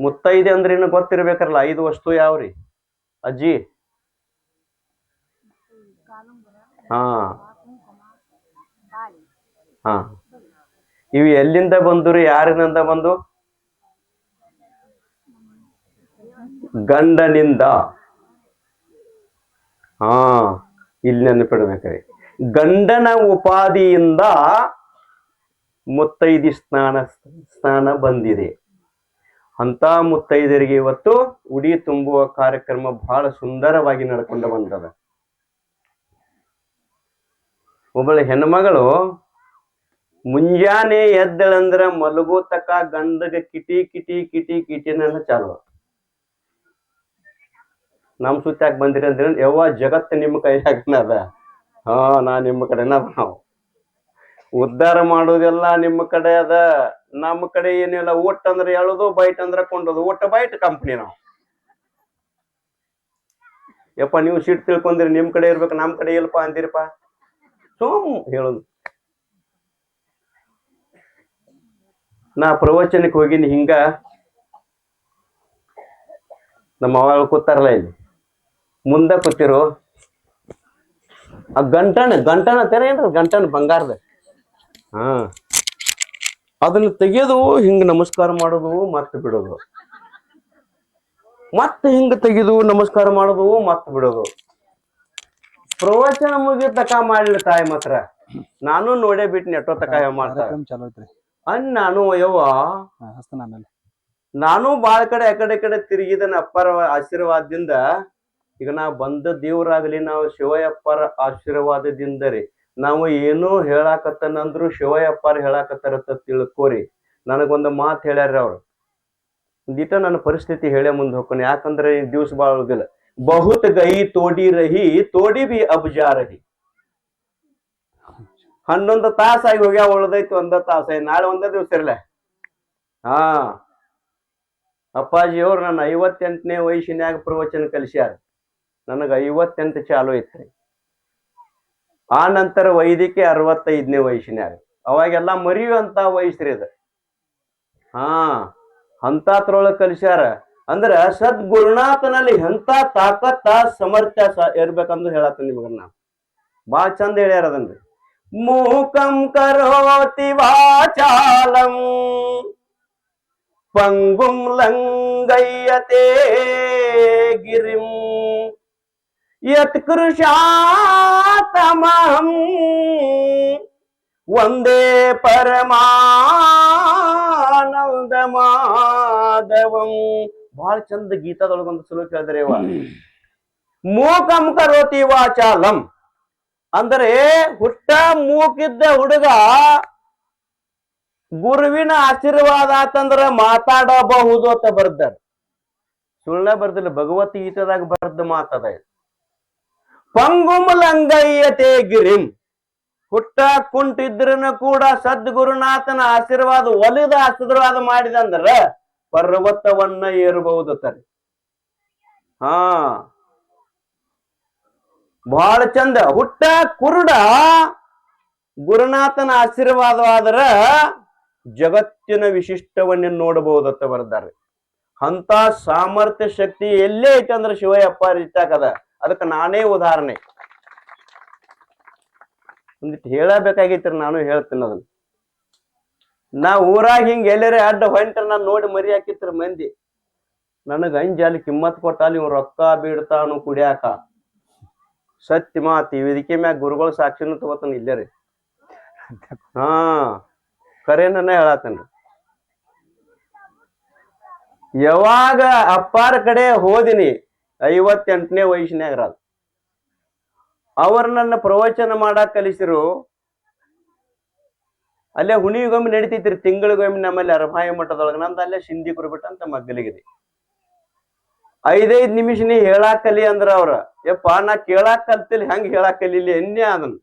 ಮುತ್ತೈದೆ ಅಂದ್ರೆ ಇನ್ನು ಗೊತ್ತಿರ್ಬೇಕಲ್ಲ, ಐದು ವಸ್ತು ಯಾವ್ರಿ? ಅಜ್ಜಿ? ಹಾ. ಹಾ. ಇವು ಎಲ್ಲಿಂದ ಬಂದ್ರು ಯಾರಿನಿಂದ ಬಂದು? ಗಂಡನಿಂದ. ಹಾ. ಇಲ್ಲಿ ನೆನಪಿಡ್ಬೇಕ್ರಿ. ಗಂಡನ ಉಪಾದಿಯಿಂದ ಮುತ್ತೈದಿ ಸ್ನಾನ ಸ್ನಾನ ಬಂದಿದೆ. ಅಂತ ಮುತ್ತೈದರಿಗೆ ಇವತ್ತು ಉಡಿ ತುಂಬುವ ಕಾರ್ಯಕ್ರಮ ಬಹಳ ಸುಂದರವಾಗಿ ನಡ್ಕೊಂಡು ಬಂದದ. ಒಬ್ಬಳ ಹೆಣ್ಮಗಳು ಮುಂಜಾನೆ ಎದ್ದಳಂದ್ರ ಮಲಗೋತಕ ತಕ ಗಂಧಗ ಕಿಟಿ ಕಿಟಿ ಕಿಟಿ ಕಿಟಿನೆಲ್ಲ ಚಾಲು ನಮ್ ಸುತ್ತಾಕ್ ಬಂದಿರಿ ಅಂದ್ರೆ ಯಾವ ಜಗತ್ತು ನಿಮ್ಮ ಕೈಯಾಗನದ ಹಾ, ನಾ ನಿಮ್ಮ ಕಡೆನ ನಾವು ಉದ್ಧಾರ ಮಾಡೋದೆಲ್ಲ ನಿಮ್ಮ ಕಡೆ ಅದ. ನಮ್ಮ ಕಡೆ ಏನಿಲ್ಲ ಒಟ್ಟು ಅಂದ್ರೆ ಎಳದು ಬೈಟ್ ಅಂದ್ರೆ ಕೊಂಡೋದು. ಒಟ್ಟು ಬೈಟ್ ಕಂಪ್ನಿ ನಾವು. ಯಪ್ಪ, ನೀವು ಸೀಟ್ ತಿಳ್ಕೊಂಡ್ರಿ, ನಿಮ್ ಕಡೆ ಇರ್ಬೇಕು, ನಮ್ ಕಡೆ ಇಲ್ಪ ಅಂದಿರಪ್ಪ. ಸೋಮ್ ಹೇಳೋದು. ನಾ ಪ್ರವಚನಕ್ಕೆ ಹೋಗಿನಿ, ಹಿಂಗ ನಮ್ಮ ಅವಾಗ ಕೂತಾರಲ್ಲ ಇಲ್ಲಿ. ಮುಂದೆ ಕೂತಿರು. ಆ ಗಂಟಣ ಗಂಟಣ ತೆರ ಏನ್ರಿ ಗಂಟಣ ಬಂಗಾರದ? ಹಾ. ಅದನ್ನ ತೆಗೆಯೋದು ಹಿಂಗ ನಮಸ್ಕಾರ ಮಾಡೋದು ಮತ್ತೆ ಬಿಡೋದು. ಮತ್ತೆ ಹಿಂಗ ತೆಗೆದು ನಮಸ್ಕಾರ ಮಾಡೋದು ಮತ್ತೆ ಬಿಡೋದು. ಪ್ರವಚನ ಮುಗಿ ತಕ ಮಾಡ್ಲಿ ತಾಯಿ ಮಾತ್ರ. ನಾನು ನೋಡೇ ಬಿಟ್ಟು ನೆಟ್ಟೋ ತಕ ಮಾಡ್ತಾರೆ ಅನ್ ನಾನು ಯವ್ವ ನಾನು ಬಾಳ ಕಡೆ ಆ ಕಡೆ ಕಡೆ ತಿರುಗಿದನ ಅಪ್ಪರ ಆಶೀರ್ವಾದದಿಂದ. ಈಗ ನಾವು ಬಂದ ದೇವರಾಗ್ಲಿ ನಾವು ಶಿವಯಪ್ಪರ ಆಶೀರ್ವಾದದಿಂದ ರೀ. ನಾವು ಏನೋ ಹೇಳಾಕತ್ತನಂದ್ರು ಶಿವಯಪ್ಪರ ಹೇಳಾಕತ್ತಾರತ್ತ ತಿಳ್ಕೋರಿ. ನನಗೊಂದು ಮಾತು ಹೇಳ್ಯಾರ ಅವ್ರು. ದಿಟ ನನ್ನ ಪರಿಸ್ಥಿತಿ ಹೇಳೇ ಮುಂದೆ ಹೋಗ್ತಾನೆ ಯಾಕಂದ್ರೆ ದಿವ್ಸ ಬಾಳುದಿಲ್ಲ ಬಹುತ್ ಗೈ ತೋಡಿ ರಹಿ, ತೋಡಿ ಬಿ ಅಬ್ಜಾ ರಹಿ. ಹನ್ನೊಂದು ತಾಸಾಗಿ ಹೋಗ್ಯಾವ ಉಳ್ದೈತಿ ಒಂದ ತಾಸಾಗಿ ನಾಳೆ ಒಂದ ದಿವ್ಸ ಇರ್ಲ. ಹಾ. ಅಪ್ಪಾಜಿ ಅವ್ರು ನನ್ನ ಐವತ್ತೆಂಟನೇ ವಯಸ್ಸಿನ್ಯಾಗ ಪ್ರವಚನ ಕಲಿಸ್ಯಾರ. ನನಗೆ ಐವತ್ತೆಂಟು ಚಾಲು ಐತ್ರಿ. ಆ ನಂತರ ವೈದಿಕೆ ಅರವತ್ತೈದನೇ ವಯಸ್ಸಿನಾಗ ಅವಾಗೆಲ್ಲ ಮರಿಯುವಂತ ವಯಸ್ಸ್ರಿ ಇದು ಹಾ, ಹಂತಾತ್ರೊಳಗೆ ಕಲಿಸ್ಯಾರ. ಅಂದ್ರ ಸದ್ಗುರುನಾಥನಲ್ಲಿ ಎಂತ ತಾಕತ್ತ ಸಮರ್ಥ್ಯ ಇರ್ಬೇಕಂದು ಹೇಳತ್ತ ನಿಮಗ ನಾ ಬಾಳ ಚಂದ ಹೇಳ್ಯಾರ ಅದನ್ರಿ. ಮೂಕಂ ಕರೋತಿ ವಾಚಾಲಂ, ಪಂಗುಂ ಲಂಗಯ್ಯತೆ ಗಿರಿಂ. ಯತ್ ವಂದೇ ಒಂದೇ ಪರಮಾನಂದ ಮಾಧವಂ. ಬಹಳ ಚಂದ ಗೀತಾದೊಳಗೊಂದು ಸುಲಭ ಕೇಳಿದ್ರೆ ಮೂಕಂ ಕರೋತಿ ವಾಚಾಲಂ. ಅಂದರೆ ಹುಟ್ಟ ಮೂಕಿದ್ದ ಹುಡುಗ ಗುರುವಿನ ಆಶೀರ್ವಾದ ಆತಂದ್ರ ಮಾತಾಡಬಹುದು ಅಂತ ಬರ್ದಾರ. ಸುಳ್ಳ ಬರ್ದಿಲ್ಲ ಭಗವದ್ಗೀತದಾಗ ಬರ್ದ ಮಾತದ. ಪಂಗುಮಲಂಗಯ್ಯತೆ ಗಿರಿಂ ಹುಟ್ಟ ಕುಂಟಿದ್ರನ ಕೂಡ ಸದ್ಗುರುನಾಥನ ಆಶೀರ್ವಾದ, ಒಲಿದ ಆಶೀರ್ವಾದ ಮಾಡಿದಂದ್ರ ಪರ್ವತವನ್ನ ಏರಬಹುದು ತರಿ ಹಾ. ಬಹಳ ಚಂದ. ಹುಟ್ಟ ಕುರುಡ ಗುರುನಾಥನ ಆಶೀರ್ವಾದವಾದ್ರ ಜಗತ್ತಿನ ವಿಶಿಷ್ಟವನ್ನ ನೋಡಬಹುದತ್ತ ಬರ್ದಾರೆ ಅಂತ ಸಾಮರ್ಥ್ಯ ಶಕ್ತಿ ಎಲ್ಲೇ ಐತೆ ಶಿವಯ್ಯಪ್ಪ ಇಟ್ಟಾಕದ. ಅದಕ್ಕೆ ನಾನೇ ಉದಾಹರಣೆ. ಒಂದಿಟ್ಟು ಹೇಳಬೇಕಾಗಿತ್ತು ನಾನು ಹೇಳ್ತೀನಿ ಅದನ್ನ. ನಾ ಊರಾಗ ಹಿಂಗ ಎಲ್ಲರೇ ಅಡ್ಡ ಹೊಂಟ್ರ ನಾನು ನೋಡಿ ಮರಿ ಹಾಕಿತ್ರ ಮಂದಿ. ನನಗ ಅಂಜಿ ಅಲ್ಲಿ ಕಿಮ್ಮತ್ ಕೊಟ್ಟಾಲಿ ಇವ್ ರೊಕ್ಕ ಬೀಡ್ತಾನು ಕುಡಿಯಾಕ. ಸತ್ಯ ಮಾತಿ ಇದಕ್ಕೆ ಮ್ಯಾಗ ಗುರುಗಳ ಸಾಕ್ಷಿನೂ ತಗೋತಾನ ಇಲ್ಲರಿ ಹಾ ನನ್ನ ಹೇಳತ್ತೇನ್ರಿ ಯಾವಾಗ ಅಪ್ಪಾರ ಕಡೆ ಹೋದಿನಿ ಐವತ್ತೆಂಟನೇ ವಯಸ್ಸಿನಾಗ ಅದು ಅವ್ರ ನನ್ನ ಪ್ರವಚನ ಮಾಡಾಕ್ ಕಲಿಸಿರು. ಅಲ್ಲೇ ಹುಣಿಗೊಮ್ಮೆ ನಡಿತೈತ್ರಿ, ತಿಂಗಳಿಗೊಮ್ಮೆ ನಮ್ಮಲ್ಲಿ ಅರಭಾಯ ಮಠದೊಳಗೆ, ನಂದು ಅಲ್ಲೇ ಸಿಂಧಿ ಕುರುಬಿಟ್ಟ ಅಂತ ಮಗ್ಗಲಿಗಿದೆ. ಐದೈದ್ ನಿಮಿಷ ನೀ ಹೇಳಾಕ್ ಕಲಿ ಅಂದ್ರ ಅವ್ರ, ಯಪ್ಪ, ನಾ ಕೇಳಾಕ್ ಕಲ್ತಿಲ್ಲ, ಹೆಂಗ್ ಹೇಳಾಕ್ ಕಲೀಲಿ ಎನ್ನೇ ಅದನ್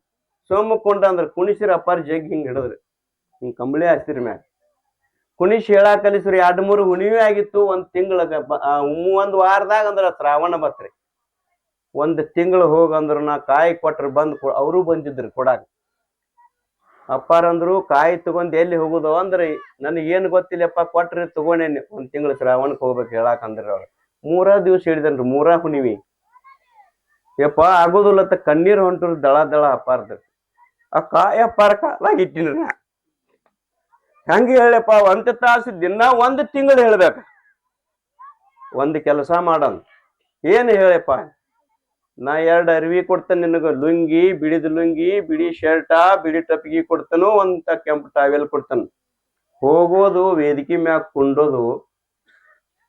ಕುಂಡ ಅಂದ್ರ ಕುಣಿಸಿರ ಅಪ್ಪಾರ ಜಗ್ ಹಿಂಗ್ ಹಿಡಿದ್ರಿ. ಹಿಂಗ್ ಕಂಬಳಿ ಹಚ್ತಿರಿ ಮ್ಯಾಗ. ಕುಣಿಸಿ ಶೇಳ ಕಲಿಸ್ರಿ ಎರಡ್ ಮೂರು ಹುಣಿವೆ ಆಗಿತ್ತು, ಒಂದ್ ತಿಂಗಳ ಒಂದ್ ವಾರದಾಗ ಅಂದ್ರ ಶ್ರಾವಣ ಬತ್ರಿ ಒಂದ್ ತಿಂಗಳು ಹೋಗಂದ್ರ ನಾ ಕಾಯಿ ಕೊಟ್ರ ಬಂದ್ ಅವರು ಬಂದಿದ್ರು ಕೊಡಾಕ. ಅಪ್ಪಾರಂದ್ರು ಕಾಯಿ ತಗೊಂಡ್ ಎಲ್ಲಿ ಹೋಗುದು ಅಂದ್ರೆ, ನನಗೆ ಏನ್ ಗೊತ್ತಿಲ್ಲಪ್ಪ, ಕೊಟ್ರಿ ತಗೊಂಡೇನಿ ಒಂದ್ ತಿಂಗಳು ಶ್ರಾವಣಕ್ ಹೋಗ್ಬೇಕು ಹೇಳಾಕ ಅಂದ್ರಿ ಅವ್ರು. ಮೂರ ದಿವ್ಸ ಹಿಡಿದನ್ರಿ ಮೂರ ಹುಣಿವಿ ಯಪ್ಪ ಆಗೋದಿಲ್ಲ ಕಣ್ಣೀರ್ ಹೊಂಟ್ರು ದಳ ದಳ ಅಪ್ಪಾರ್ದ. ಆ ಕಾಯಿ ಅಪ್ಪಾರ ಹೆಂಗ ಹೇಳಪ್ಪ? ಒಂದು ತಾಸು ದಿನ ಒಂದು ತಿಂಗಳು ಹೇಳಬೇಕು. ಒಂದು ಕೆಲಸ ಮಾಡನ್. ಏನು ಹೇಳಪ್ಪ? ನಾ ಎರಡು ಅರಿವಿ ಕೊಡ್ತೇನೆ ನಿನಗೆ. ಲುಂಗಿ, ಬಿಡಿದ ಲುಂಗಿ, ಬಿಡಿ ಶರ್ಟ, ಬಿಡಿ ಟಪ್ಪಿಗೆ ಕೊಡ್ತಾನು, ಒಂದ ಕೆಂಪು ಟಾವೆಲ್ ಕೊಡ್ತಾನ. ಹೋಗೋದು, ವೇದಿಕೆ ಮ್ಯಾಗ ಕುಂಡೋದು,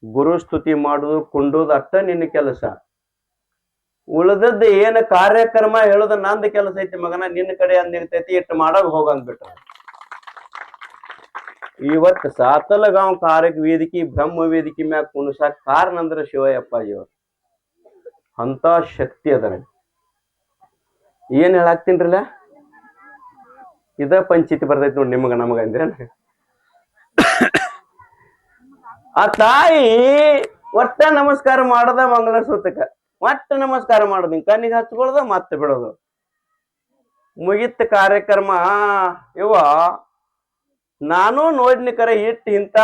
ಗುರು ಸ್ತುತಿ ಮಾಡೋದು, ಕುಂಡೋದು ಅಷ್ಟ ನಿನ್ನ ಕೆಲಸ. ಉಳಿದದ್ದು ಏನು ಕಾರ್ಯಕ್ರಮ ಹೇಳೋದು ನಂದು ಕೆಲಸ ಐತಿ ಮಗನ, ನಿನ್ನ ಕಡೆ ಅಂದಿರ್ತೈತಿ ಇಟ್ಟು ಮಾಡಕ್ ಹೋಗಂದ್ಬಿಟ್ರ ಇವತ್ ಸಾತಲಗಾಂವ್ ಕಾರ್ಯಕ್ ವೇದಿಕೆ, ಬ್ರಹ್ಮ ವೇದಿಕೆ ಮ್ಯಾಗ ಕುಣಸಾಕ್ ಕಾರಣ ಅಂದ್ರ ಶಿವಯ್ಯಪ್ಪಾಜಿ ಅವ್ರು. ಅಂತ ಶಕ್ತಿ ಅದ ಏನ್ ಹೇಳಾಕ್ತೀನ್ರಲ್ಲ? ಇದ ಪಂಚಾಯತಿ ಬರ್ತೈತಿ ನೋಡಿ ನಿಮಗ, ನಮಗ ಅಂದ್ರೆ ಆ ತಾಯಿ ಒಟ್ಟ ನಮಸ್ಕಾರ ಮಾಡದ ಮಂಗಳ ಸೂತಕ. ಒಟ್ಟ ನಮಸ್ಕಾರ ಮಾಡೋದು ಹಿಂಗ್ ಕಣ್ಣಿಗೆ ಹಚ್ಕೊಳ್ದ ಮತ್ತೆ ಬಿಡೋದು. ಮುಗಿತ ಕಾರ್ಯಕ್ರಮ ಇವ ನಾನು ನೋಡ್ಲಿಕ್ಕರ ಇಟ್ಟು ಇಂತ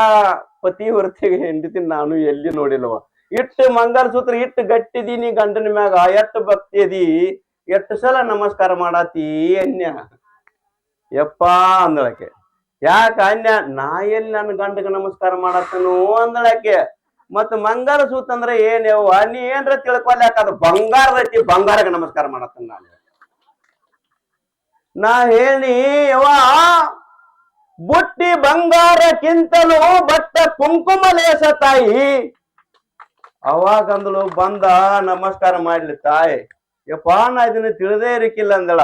ಪತಿ ಹೊರತಿಗೆ ಹೆಂಡತಿ ನಾನು ಎಲ್ಲಿ ನೋಡಿಲ್ವ ಇಟ್ಟು ಮಂಗಲಸೂತ್ರ ಇಟ್ಟು ಗಟ್ಟಿದೀನಿ ಗಂಡನ ಮ್ಯಾಗ ಎಟ್ಟು ಭಕ್ತಿ ಅದಿ ಎಷ್ಟು ಸಲ ನಮಸ್ಕಾರ ಮಾಡಾತಿ ಅನ್ಯ. ಯಪ್ಪ ಅಂದಳಕ್ಕೆ. ಯಾಕ ಅನ್ಯ? ನಾ ಎಲ್ಲಿ ನನ್ನ ಗಂಡಗ ನಮಸ್ಕಾರ ಮಾಡತ್ತನು ಅಂದಳಕ್ಕೆ. ಮತ್ ಮಂಗಲಸೂತ್ರ ಅಂದ್ರೆ ಏನ್ ನೀ ಏನ್ರ ತಿಳ್ಕೊಲ್ಯಾಕ ಅದು ಬಂಗಾರದ ಐತಿ ಬಂಗಾರಕ್ಕೆ ನಮಸ್ಕಾರ ಮಾಡತ್ತನ ನಾನು. ನಾ ಹೇಳಿ ಯವ್ವ ಬುಟ್ಟಿ ಬಂಗಾರಕ್ಕಿಂತಲೂ ಬಟ್ಟ ಕುಂಕುಮ ಲೇಸ ತಾಯಿ. ಅವಾಗಂದ್ಲು ಬಂದ, ನಮಸ್ಕಾರ ಮಾಡ್ಲಿ ತಾಯಿ. ಯಪ್ಪ, ನಾ ಇದನ್ನ ತಿಳಿದೇ ಇರಕ್ಕಿಲ್ಲ ಅಂದಳ.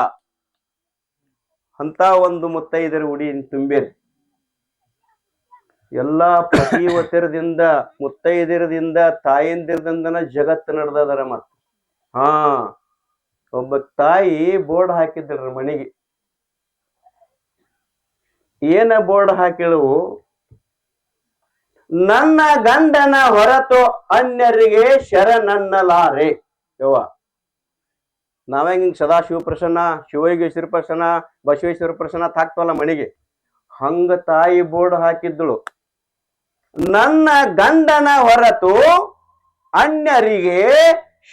ಅಂತ ಒಂದು ಮುತ್ತೈದರ ಉಡಿ ತುಂಬಿರಿ. ಎಲ್ಲಾ ಪ್ರತಿವತಿರದಿಂದ ಮುತ್ತೈದಿರದಿಂದ ತಾಯಂದಿರದಿಂದನ ಜಗತ್ತು ನಡೆದದರ ಮತ್ತ ಹಾ, ಒಬ್ಬ ತಾಯಿ ಬೋರ್ಡ್ ಹಾಕಿದ್ರ ಮನೆಗೆ. ಏನ ಬೋರ್ಡ್ ಹಾಕಿಳುವು? ನನ್ನ ಗಂಡನ ಹೊರತು ಅನ್ಯರಿಗೆ ಶರಣನ್ನಲಾರೆ. ಯವ್ವ ನಾವೇ ಸದಾಶಿವ ಪ್ರಸನ್ನ ಶಿವಯೋಗೇಶ್ವರ ಪ್ರಸನ್ನ, ಬಸವೇಶ್ವರ ಪ್ರಸನ್ನ ತಾಕ್ತವಲ್ಲ ಮನೆಗೆ ಹಂಗ ತಾಯಿ ಬೋರ್ಡ್ ಹಾಕಿದ್ದಳು ನನ್ನ ಗಂಡನ ಹೊರತು ಅನ್ಯರಿಗೆ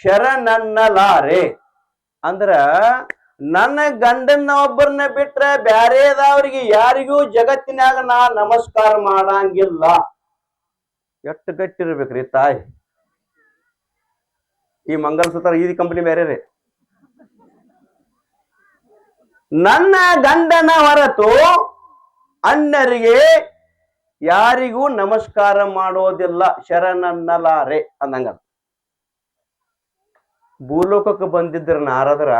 ಶರಣನ್ನಲಾರೆ. ಅಂದ್ರ ನನ್ನ ಗಂಡನ ಒಬ್ಬರನ್ನ ಬಿಟ್ರೆ ಬ್ಯಾರೇದವ್ರಿಗೆ ಯಾರಿಗೂ ಜಗತ್ತಿನಾಗ ನಾ ನಮಸ್ಕಾರ ಮಾಡಂಗಿಲ್ಲ. ಎಷ್ಟು ಗಟ್ಟಿರ್ಬೇಕ್ರಿ ತಾಯಿ. ಈ ಮಂಗಲಸೂತ್ರ ಈ ಕಂಪನಿ ಬೇರೆ ರೀ. ನನ್ನ ಗಂಡನ ಹೊರತು ಅಣ್ಣರಿಗೆ ಯಾರಿಗೂ ನಮಸ್ಕಾರ ಮಾಡೋದಿಲ್ಲ. ಶರಣನ್ನಲಾರೆ ಅಂದಂಗ ಭೂಲೋಕಕ್ಕೆ ಬಂದಿದ್ರ ನಾರದ್ರ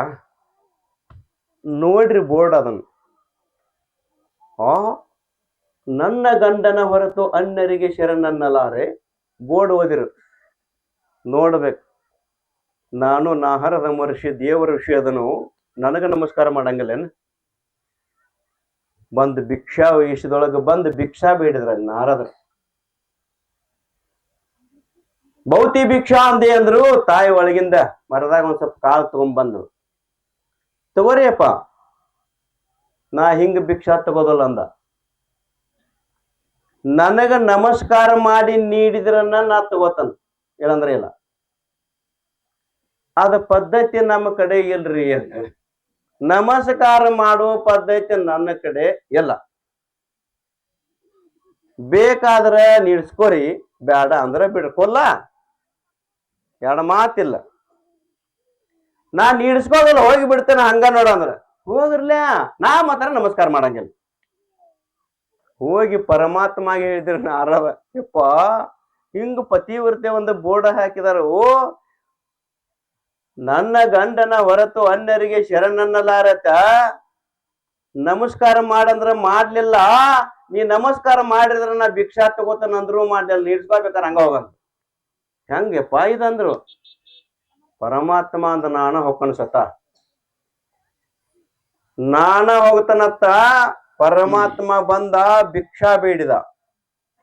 ನೋಡ್ರಿ ಬೋರ್ಡ್ ಅದನ್ನು. ಆ, ನನ್ನ ಗಂಡನ ಹೊರತು ಅನ್ಯರಿಗೆ ಶರಣನ್ನಲಾರೆ ಬೋರ್ಡ್ ಓದಿರು. ನೋಡ್ಬೇಕು. ನಾನು ನಾಹರದ ಮಹರ್ಷಿ, ದೇವರ ವಿಷಯದನು ನನಗೆ ನಮಸ್ಕಾರ ಮಾಡಂಗಿಲ್ಲೇನು? ಬಂದು ಭಿಕ್ಷಾ ವಯಸ್ಸದೊಳಗೆ ಬಂದು ಭಿಕ್ಷಾ ಬೇಡಿದ್ರ ನಾರದ ಭೌತಿ ಭಿಕ್ಷಾ ಅಂದೆ ಅಂದ್ರು, ತಾಯಿ ಒಳಗಿಂದ ಮರದಾಗ ಒಂದ್ ಸ್ವಲ್ಪ ಕಾಲ್ ತಗೊಂಡ್ ತಗೋರಿಯಪ್ಪ ನಾ ಹಿಂಗ ಭಿಕ್ಷಾ ತಗೋದಲ್ಲ ಅಂದ. ನನಗ ನಮಸ್ಕಾರ ಮಾಡಿ ನೀಡಿದ್ರನ್ನ ನಾ ತಗೋತಾನ. ಇಲ್ಲಂದ್ರೆ ಇಲ್ಲ. ಅದ ಪದ್ಧತಿ ನಮ್ಮ ಕಡೆ ಇಲ್ರಿ ನಮಸ್ಕಾರ ಮಾಡುವ ಪದ್ಧತಿ ನನ್ನ ಕಡೆ ಇಲ್ಲ. ಬೇಕಾದ್ರೆ ನೀಡ್ಸ್ಕೊರಿ ಬೇಡ ಅಂದ್ರೆ ಬಿಡ್ಕೊಲ್ಲ. ಎರಡು ಮಾತಿಲ್ಲ. ನಾ ನೀಡಿಸ್ಕೊಳ್ಳಲ್ಲ ಹೋಗಿ ಬಿಡ್ತೇನೆ, ಹಂಗ ನೋಡ ಅಂದ್ರ. ಹೋಗಿರ್ಲ ನಾ ಮಾತ್ರ ನಮಸ್ಕಾರ ಮಾಡಂಗಿಲ್ಲ. ಹೋಗಿ ಪರಮಾತ್ಮಗೆ ಹೇಳಿದ್ರು ನಾರವ ಯಪ್ಪ, ಹಿಂಗ ಪತಿವ್ರತೆ ಒಂದು ಬೋರ್ಡ್ ಹಾಕಿದಾರ. ಓ, ನನ್ನ ಗಂಡನ ಹೊರತು ಅನ್ಯರಿಗೆ ಶರಣನ್ನಲಾರತ ನಮಸ್ಕಾರ ಮಾಡಂದ್ರ ಮಾಡ್ಲಿಲ್ಲ. ನೀ ನಮಸ್ಕಾರ ಮಾಡಿದ್ರ ನಾ ಭಿಕ್ಷಾ ತಗೋತಾನಂದ್ರು ಮಾಡ್ಲಿಲ್ಲ. ನೀಡ್ಸ್ಕೋಬೇಕಾರ ಹಂಗ ಹೋಗಂತ. ಹೆಂಗಪ್ಪ ಇದಂದ್ರು? ಪರಮಾತ್ಮ ಅಂದ ನಾನ ಹೊಕ್ಕನ ಸತ ನಾನ ಹೋಗ್ತಾನತ್ತ ಪರಮಾತ್ಮ ಬಂದ ಭಿಕ್ಷಾ ಬೇಡಿದ.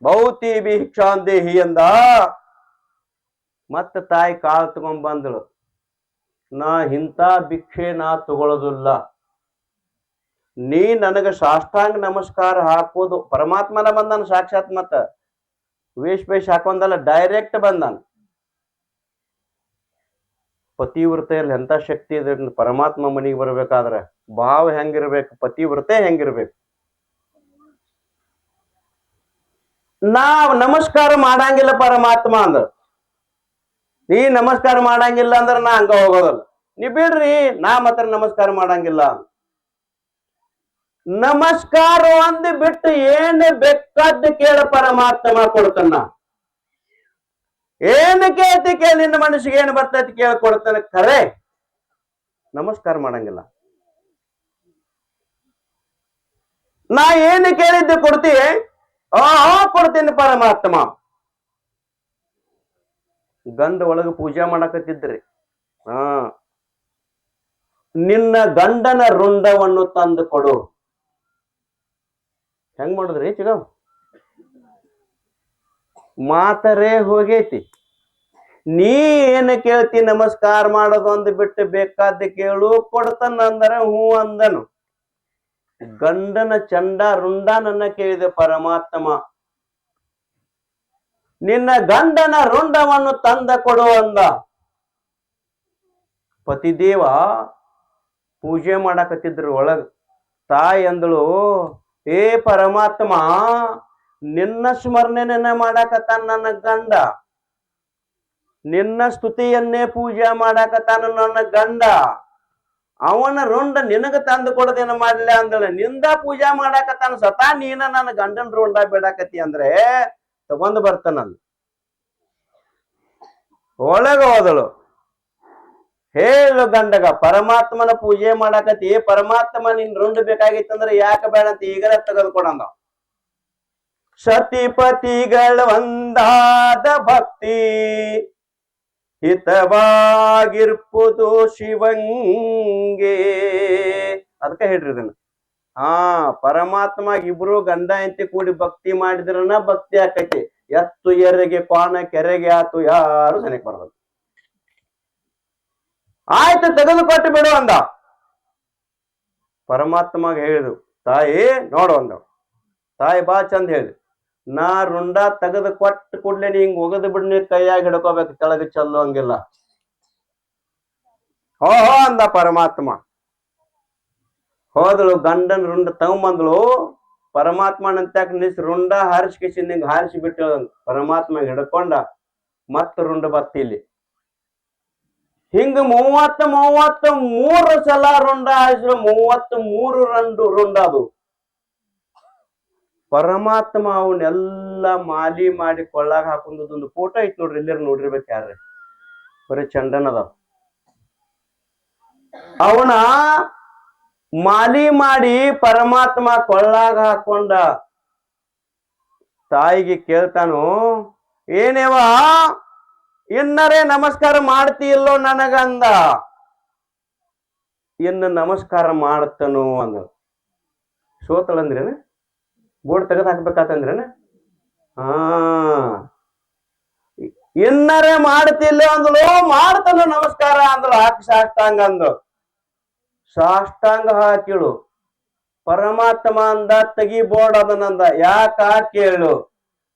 ಭೌತಿ ಭಿಕ್ಷಾಂದೇಹಿ ಅಂದ ಮತ್ತ ತಾಯಿ ಕಾಲ್ ತಗೊಂಡ್ ಬಂದಳು. ನಾ ಇಂಥ ಭಿಕ್ಷೆ ನಾ ತಗೊಳ್ಳೋದಿಲ್ಲ ನೀ ನನಗ ಸಾಷ್ಟಾಂಗ ನಮಸ್ಕಾರ ಹಾಕೋದು ಪರಮಾತ್ಮನ ಬಂದಾನ ಸಾಕ್ಷಾತ್ ಮತ್ತ. ವೇಷ ಬೇಷ ಹಾಕೊಂದಲ್ಲ ಡೈರೆಕ್ಟ್ ಬಂದಾನ. ಪತಿವ್ರತೆಯಲ್ಲಿ ಎಂತ ಶಕ್ತಿ ಇದೆ ಪರಮಾತ್ಮ ಮನೆಗೆ ಬರಬೇಕಾದ್ರೆ ಭಾವ ಹೆಂಗಿರ್ಬೇಕು, ಪತಿವ್ರತೆ ಹೆಂಗಿರ್ಬೇಕು? ನಾವ್ ನಮಸ್ಕಾರ ಮಾಡಂಗಿಲ್ಲ ಪರಮಾತ್ಮ ಅಂದ್ರ. ನೀ ನಮಸ್ಕಾರ ಮಾಡಂಗಿಲ್ಲ ಅಂದ್ರೆ ನಾ ಹಂಗ ಹೋಗೋದಲ್ಲ. ನೀ ಬಿಡ್ರಿ, ನಾ ಮಾತ್ರ ನಮಸ್ಕಾರ ಮಾಡಂಗಿಲ್ಲ ನಮಸ್ಕಾರ ಅಂದ್ ಬಿಟ್ಟು ಏನ್ ಬೇಕಾದ ಕೇಳ ಪರಮಾತ್ಮ ಕೊಡ್ತಾನ. ಏನ್ ಕೇಳ್ತಿ ಕೇಳಿ ನಿನ್ನ ಮನಸ್ಸಿಗೆ ಏನು ಬರ್ತೈತಿ ಕೇಳ್ಕೊಡ್ತಾನೆ ಕರೆ. ನಮಸ್ಕಾರ ಮಾಡಂಗಿಲ್ಲ. ನಾ ಏನು ಕೇಳಿದ್ದೆ ಕೊಡ್ತಿ? ಆ, ಕೊಡ್ತೀನಿ ಪರಮಾತ್ಮ. ಗಂಧ ಒಳಗ ಪೂಜೆ ಮಾಡಕತ್ತಿದ್ರಿ. ಹಾ. ನಿನ್ನ ಗಂಡನ ರುಂಡವನ್ನು ತಂದು ಕೊಡು. ಹೆಂಗ್ ಮಾಡುದ್ರಿ ಚಿಗವ್ ಮಾತರೇ ಹೋಗೈತಿ. ನೀ ಏನು ಕೇಳ್ತಿ ನಮಸ್ಕಾರ ಮಾಡೋದೊಂದು ಬಿಟ್ಟು ಬೇಕಾದ ಕೇಳು ಕೊಡ್ತಾನಂದರೆ ಹೂ ಅಂದನು. ಗಂಡನ ಚಂಡ ರುಂಡ ನನ್ನ ಕೇಳಿದೆ ಪರಮಾತ್ಮ. ನಿನ್ನ ಗಂಡನ ರುಂಡವನ್ನು ತಂದ ಕೊಡು ಅಂದ. ಪತಿದೇವ ಪೂಜೆ ಮಾಡಕತ್ತಿದ್ರು ಒಳಗ. ತಾಯಿ ಅಂದಳು ಏ ಪರಮಾತ್ಮ ನಿನ್ನ ಸ್ಮರಣೆನ ಮಾಡಾಕತ್ತಾನ ನನ್ನ ಗಂಡ. ನಿನ್ನ ಸ್ತುತಿಯನ್ನೇ ಪೂಜೆ ಮಾಡಾಕತ್ತಾನ ನನ್ನ ಗಂಡ. ಅವನ ರುಂಡ ನಿನಗ ತಂದು ಕೊಡದೇನ ಮಾಡ್ಲಿ ಅಂದಳ. ನಿಂದ ಪೂಜಾ ಮಾಡಾಕತ್ತಾನ ಸತಾ ನೀನ ನನ್ನ ಗಂಡನ ರೊಂಡ ಬಿಡಾಕತಿ ಅಂದ್ರೆ ತಗೊಂಡ್ ಬರ್ತಾನಂದ ಒಳಗ ಹೋದಳು. ಹೇಳು ಗಂಡಗ, ಪರಮಾತ್ಮನ ಪೂಜೆ ಮಾಡಾಕತಿ ಪರಮಾತ್ಮ ನಿನ್ ರುಂಡ ಬೇಕಾಗಿತ್ತಂದ್ರೆ ಯಾಕೆ ಬೇಡ ಅಂತ ಈಗಲೇ ತೆಗೆದುಕೊಡಂದ ಸತಿಪತಿಗಳ ಒಂದಾದ ಭಕ್ತಿ. ಹಿತವಾಗಿರ್ಪುದು ಶಿವಂಗೆ. ಅದಕ್ಕೆ ಹೇಳ್ರಿ ಇದನ್ನ. ಹಾ, ಪರಮಾತ್ಮ ಇಬ್ರು ಗಂಡ ಎಂತಿ ಕೂಡಿ ಭಕ್ತಿ ಮಾಡಿದ್ರನ ಭಕ್ತಿ ಆಕೈತಿ. ಎತ್ತು ಎರೆಗೆ ಪಾನ ಕೆರೆಗೆ ಆತು, ಯಾರು ಸನಿಕ್ ಬರ್ಬೇಕು ಆಯ್ತು, ತೆಗೆದುಕೊಟ್ಟು ಬಿಡು ಅಂದ. ಪರಮಾತ್ಮಗೆ ಹೇಳಿದು ತಾಯಿ ನೋಡು ಅಂದ. ತಾಯಿ ಬಾ ಚಂದ ಹೇಳಿ ನಾ ರುಂಡ ತೆಗೆದು ಕೊಟ್ಟು ಕೂಡ್ಲೆ ನೀ ಹಿಂಗ್ ಒಗದು ಬಿಡ್ನಿ, ಕೈಯಾಗಿ ಹಿಡ್ಕೋಬೇಕು, ಕೆಳಗ ಚಲ್ಲು ಹಂಗಿಲ್ಲ. ಹೋ ಹೋ ಅಂದ ಪರಮಾತ್ಮ. ಹೋದಳು ಗಂಡನ್ ರುಂಡ ತಗೊಂಬಂದಳು. ಪರಮಾತ್ಮನಂತ್ಯಾಕ ನಿಸ್ ರುಂಡ ಹಾರಿಸ್ಕಿಸಿಂದ ಹಿಂಗ್ ಹಾರಿಸಿ ಬಿಟ್ಟು ಪರಮಾತ್ಮ ಹಿಡ್ಕೊಂಡ ಮತ್ತ ರುಂಡ ಬತ್ತಿ ಇಲ್ಲಿ. ಹಿಂಗ ಮೂವತ್ತ ಮೂವತ್ತ ಮೂರು ಸಲ ರುಂಡ ಹಾರಿಸಿದ್ರು ಮೂವತ್ತ ಮೂರು ರಂಡು ರುಂಡ ಅದು. ಪರಮಾತ್ಮ ಅವನ್ನೆಲ್ಲ ಮಾಲಿ ಮಾಡಿ ಕೊಳ್ಳಾಗ ಹಾಕೊಂಡದೊಂದು ಫೋಟೋ ಐತ್ ನೋಡ್ರಿ, ಎಲ್ಲರೂ ನೋಡಿರ್ಬೇಕು ಯಾರ್ರಿ? ಬರೀ ಚಂದನ ಅದಾವ. ಅವನ ಮಾಲಿ ಮಾಡಿ ಪರಮಾತ್ಮ ಕೊಳ್ಳಾಗ ಹಾಕೊಂಡ ತಾಯಿಗೆ ಕೇಳ್ತಾನು, ಏನೇವ, ಇನ್ನರೇ ನಮಸ್ಕಾರ ಮಾಡ್ತೀಯಲ್ಲೋ ನನಗಂದ? ಇನ್ನು ನಮಸ್ಕಾರ ಮಾಡ್ತನು ಅಂದ ಸೋತಳಂದ್ರೇನ ಬೋರ್ಡ್ ತೆಗೆದು ಹಾಕ್ಬೇಕಾತಂದ್ರೇನ? ಹಾ. ಇನ್ನರೇ ಮಾಡ್ತಿಲ್ಲ ಅಂದ್ಲು, ಮಾಡ್ತಲ್ಲ ನಮಸ್ಕಾರ ಅಂದ್ಲು, ಹಾಕಿ ಸಾಷ್ಟಾಂಗ ಅಂದು ಸಾಷ್ಟಾಂಗ ಹಾಕಿಳು. ಪರಮಾತ್ಮ ಅಂದ, ತೆಗಿ ಬೋರ್ಡ್ ಅದನ್ನಂದ ಯಾಕ ಕೇಳು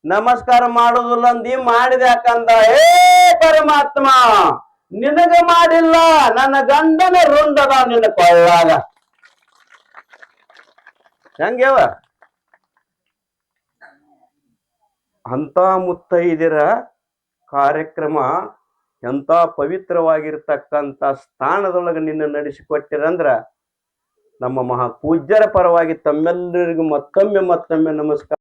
ನಮಸ್ಕಾರ ಮಾಡೋದಿಲ್ಲ ಅಂದಿ, ಮಾಡಿದ ಯಾಕಂದ? ಏ ಪರಮಾತ್ಮ, ನಿನಗ ಮಾಡಿಲ್ಲ, ನನ್ನ ಗಂಡನ ರುಂಡದ ನಿನ್ನ ಕೊಳ್ಳಾಗ ಹೆಂಗ್ಯವ? ಅಂತ ಮುತ್ತೈದಿರ ಕಾರ್ಯಕ್ರಮ ಎಂತ ಪವಿತ್ರವಾಗಿರ್ತಕ್ಕಂಥ ಸ್ಥಾನದೊಳಗೆ ನಿನ್ನ ನಡೆಸಿಕೊಟ್ಟಿರಂದ್ರ ನಮ್ಮ ಮಹಾ ಪೂಜ್ಯರ ಪರವಾಗಿ ತಮ್ಮೆಲ್ಲರಿಗೂ ಮತ್ತೊಮ್ಮೆ ಮತ್ತೊಮ್ಮೆ ನಮಸ್ಕಾರ.